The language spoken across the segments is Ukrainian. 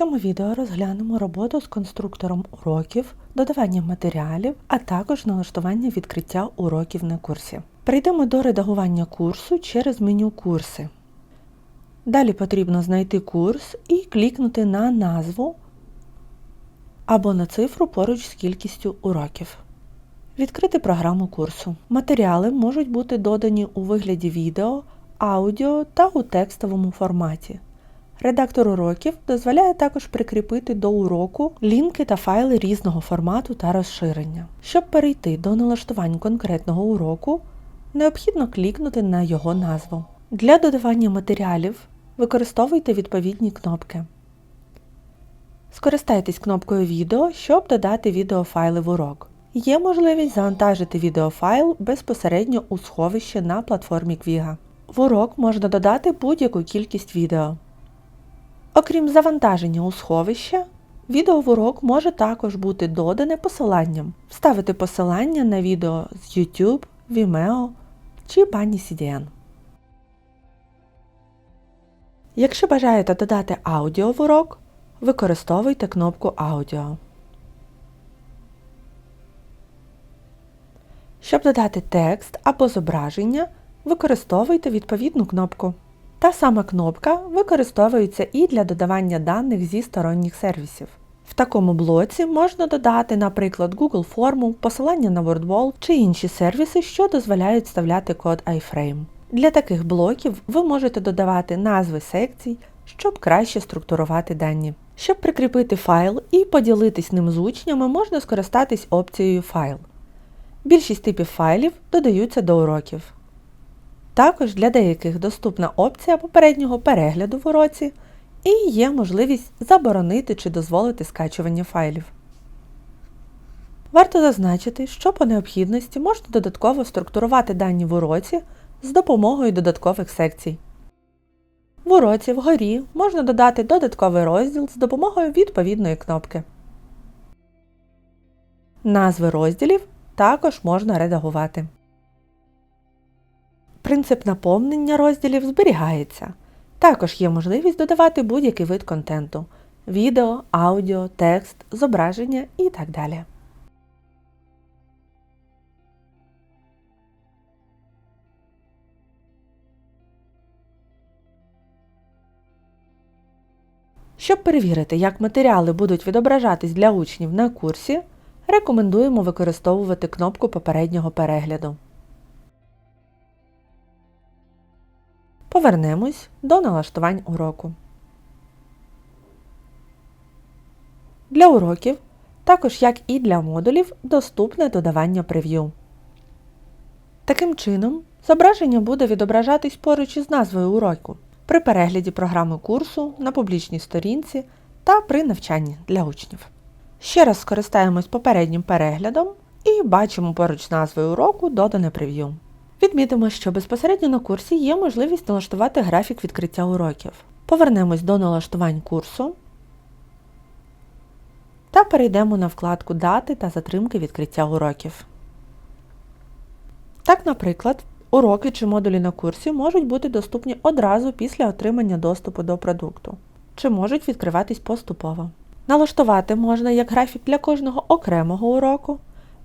цьому відео розглянемо роботу з конструктором уроків, додавання матеріалів, а також налаштування відкриття уроків на курсі. Перейдемо до редагування курсу через меню Курси. Далі потрібно знайти курс і клікнути на назву або на цифру поруч з кількістю уроків. Відкрити програму курсу. Матеріали можуть бути додані у вигляді відео, аудіо та у текстовому форматі. Редактор уроків дозволяє також прикріпити до уроку лінки та файли різного формату та розширення. Щоб перейти до налаштувань конкретного уроку, необхідно клікнути на його назву. Для додавання матеріалів використовуйте відповідні кнопки. Скористайтесь кнопкою Відео, щоб додати відеофайли в урок. Є можливість завантажити відеофайл безпосередньо у сховище на платформі Квіга. В урок можна додати будь-яку кількість відео. Окрім завантаження у сховище, відео може також бути додане посиланням. Вставити посилання на відео з YouTube, Vimeo чи Bunny CDN. Якщо бажаєте додати аудіо в урок, використовуйте кнопку Аудіо. Щоб додати текст або зображення, використовуйте відповідну кнопку. Та сама кнопка використовується і для додавання даних зі сторонніх сервісів. В такому блоці можна додати, наприклад, Google форму, посилання на WordWall чи інші сервіси, що дозволяють вставляти код iFrame. Для таких блоків ви можете додавати назви секцій, щоб краще структурувати дані. Щоб прикріпити файл і поділитись ним з учнями, можна скористатись опцією Файл. Більшість типів файлів додаються до уроків. Також для деяких доступна опція попереднього перегляду в уроці і є можливість заборонити чи дозволити скачування файлів. Варто зазначити, що по необхідності можна додатково структурувати дані в уроці з допомогою додаткових секцій. В уроці вгорі можна додати додатковий розділ з допомогою відповідної кнопки. Назви розділів також можна редагувати. Принцип наповнення розділів зберігається. Також є можливість додавати будь-який вид контенту відео, аудіо, текст, зображення і так далі. Щоб перевірити, як матеріали будуть відображатись для учнів на курсі, рекомендуємо використовувати кнопку попереднього перегляду. Повернемось до налаштувань уроку. Для уроків, також як і для модулів, доступне додавання прев'ю. Таким чином, зображення буде відображатись поруч із назвою уроку при перегляді програми курсу на публічній сторінці та при навчанні для учнів. Ще раз скористаємось попереднім переглядом і бачимо поруч назвою уроку додане прев'ю. Відмітимо, що безпосередньо на курсі є можливість налаштувати графік відкриття уроків. Повернемось до налаштувань курсу та перейдемо на вкладку Дати та затримки відкриття уроків. Так, наприклад, уроки чи модулі на курсі можуть бути доступні одразу після отримання доступу до продукту, чи можуть відкриватись поступово. Налаштувати можна як графік для кожного окремого уроку,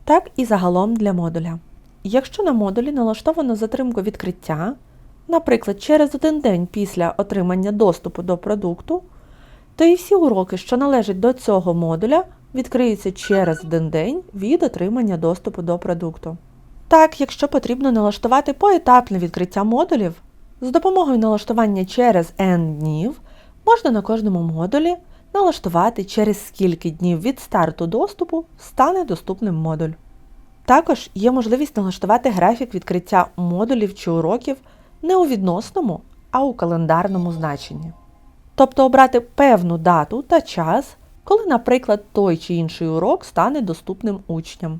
так і загалом для модуля. Якщо на модулі налаштовано затримку відкриття, наприклад, через один день після отримання доступу до продукту, то і всі уроки, що належать до цього модуля, відкриються через один день від отримання доступу до продукту. Так, якщо потрібно налаштувати поетапне відкриття модулів, з допомогою налаштування через N днів можна на кожному модулі налаштувати, через скільки днів від старту доступу стане доступним модуль. Також є можливість налаштувати графік відкриття модулів чи уроків не у відносному, а у календарному значенні. Тобто обрати певну дату та час, коли, наприклад, той чи інший урок стане доступним учням.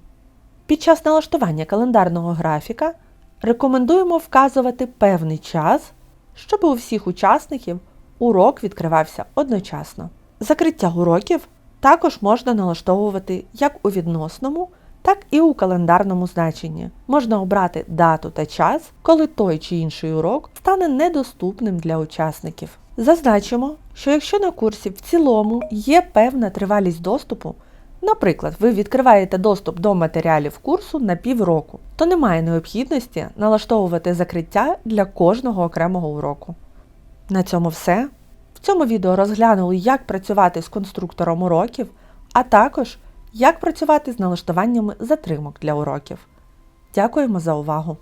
Під час налаштування календарного графіка рекомендуємо вказувати певний час, щоб у всіх учасників урок відкривався одночасно. Закриття уроків також можна налаштовувати як у відносному, так і у календарному значенні. Можна обрати дату та час, коли той чи інший урок стане недоступним для учасників. Зазначимо, що якщо на курсі в цілому є певна тривалість доступу, наприклад, ви відкриваєте доступ до матеріалів курсу на півроку, то немає необхідності налаштовувати закриття для кожного окремого уроку. На цьому все. В цьому відео розглянули, як працювати з конструктором уроків, а також як працювати з налаштуваннями затримок для уроків. Дякуємо за увагу!